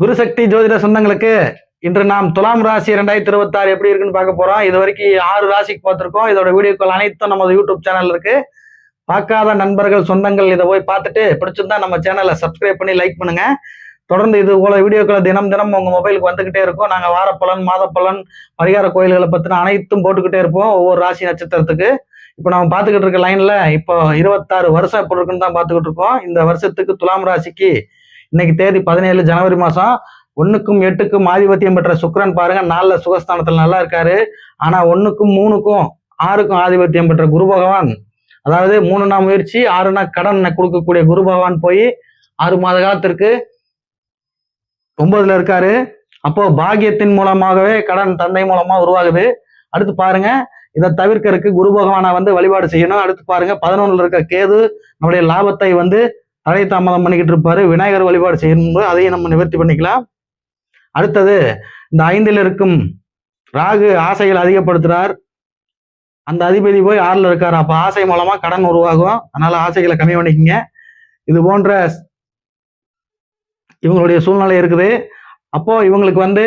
குருசக்தி ஜோதிட சொந்தங்களுக்கு இன்று நாம் துலாம் ராசி ரெண்டாயிரத்தி இருபத்தாறு எப்படி இருக்குன்னு பார்க்க போறோம். இது வரைக்கும் ஆறு ராசிக்கு பார்த்துருக்கோம். இதோட வீடியோக்கள் அனைத்தும் நமது யூடியூப் சேனல் இருக்கு. பார்க்காத நண்பர்கள் சொந்தங்கள் இதை போய் பார்த்துட்டு பிடிச்சிருந்தா நம்ம சேனலை சப்ஸ்கிரைப் பண்ணி லைக் பண்ணுங்க. தொடர்ந்து இது போல வீடியோக்களை தினம் தினம் உங்க மொபைலுக்கு வந்துகிட்டே இருக்கும். நாங்கள் வாரப்பலன் மாதப்பலன் பரிகார கோயில்களை பத்தின அனைத்தும் போட்டுக்கிட்டே இருப்போம். ஒவ்வொரு ராசி நட்சத்திரத்துக்கு. இப்போ நம்ம பார்த்துக்கிட்டு இருக்க லைன்ல இப்போ இருபத்தாறு வருஷம் எப்படி இருக்குன்னு தான் பார்த்துக்கிட்டு இருக்கோம். இந்த வருஷத்துக்கு துலாம் ராசிக்கு இன்னைக்கு தேதி பதினேழு ஜனவரி மாசம். ஒண்ணுக்கும் எட்டுக்கும் ஆதிபத்தியம் பெற்ற சுக்ரன் பாருங்க. நாலுல சுகஸ்தானத்துல நல்லா இருக்காரு. ஆனா ஒண்ணுக்கும் மூணுக்கும் ஆறுக்கும் ஆதிபத்தியம் பெற்ற குரு பகவான். அதாவது மூணுனா முயற்சி ஆறுனா கடன் கொடுக்கக்கூடிய குரு பகவான் போய் ஆறு மாத காலத்திற்கு ஒன்பதுல இருக்காரு. அப்போ பாக்கியத்தின் மூலமாகவே கடன் தந்தை மூலமா உருவாகுது. அடுத்து பாருங்க இதை தவிர்க்கறதுக்கு குரு பகவானை வந்து வழிபாடு செய்யணும். அடுத்து பாருங்க பதினொன்னுல இருக்க கேது நம்முடைய லாபத்தை வந்து தடை தாமதம் பண்ணிக்கிட்டு இருப்பாரு. விநாயகர் வழிபாடு செய்யணும் அதையும் நம்ம நிவர்த்தி பண்ணிக்கலாம். அடுத்தது இந்த ஐந்தில் இருக்கும் ராகு ஆசைகள் அதிகப்படுத்துறார். அந்த அதிபதி போய் ஆறுல இருக்காரு. அப்ப ஆசை மூலமா கடன் உருவாகும். அதனால ஆசைகளை கம்மி பண்ணிக்கங்க. இது போன்ற இவங்களுடைய சூழ்நிலை இருக்குது. அப்போ இவங்களுக்கு வந்து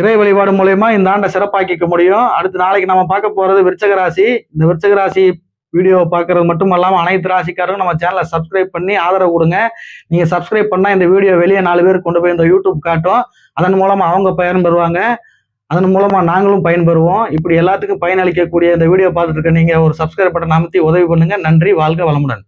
இறை வழிபாடு மூலயமா இந்த ஆண்டை சிறப்பாக்கிக்க முடியும். அடுத்து நாளைக்கு நம்ம பார்க்க போறது விருச்சக ராசி. இந்த விருச்சக ராசி வீடியோ பார்க்கறது மட்டும் இல்லாமல் அனைத்து ராசிக்காரரும் நம்ம சேனலை சப்ஸ்கிரைப் பண்ணி ஆதரவு கொடுங்க. நீங்க சப்ஸ்கிரைப் பண்ணா இந்த வீடியோ வெளியே நாலு பேர் கொண்டு போய் இந்த யூடியூப் காட்டும். அதன் மூலமா அவங்க பயன்பெறுவாங்க அதன் மூலமா நாங்களும் பயன்பெறுவோம் இப்படி எல்லாத்துக்கும் பயனளிக்கக்கூடிய இந்த வீடியோ பார்த்துட்டு இருக்க நீங்க ஒரு சப்ஸ்கிரைப் பட்டன் அமைத்தி உதவி பண்ணுங்க. நன்றி வாழ்க வளமுடன்.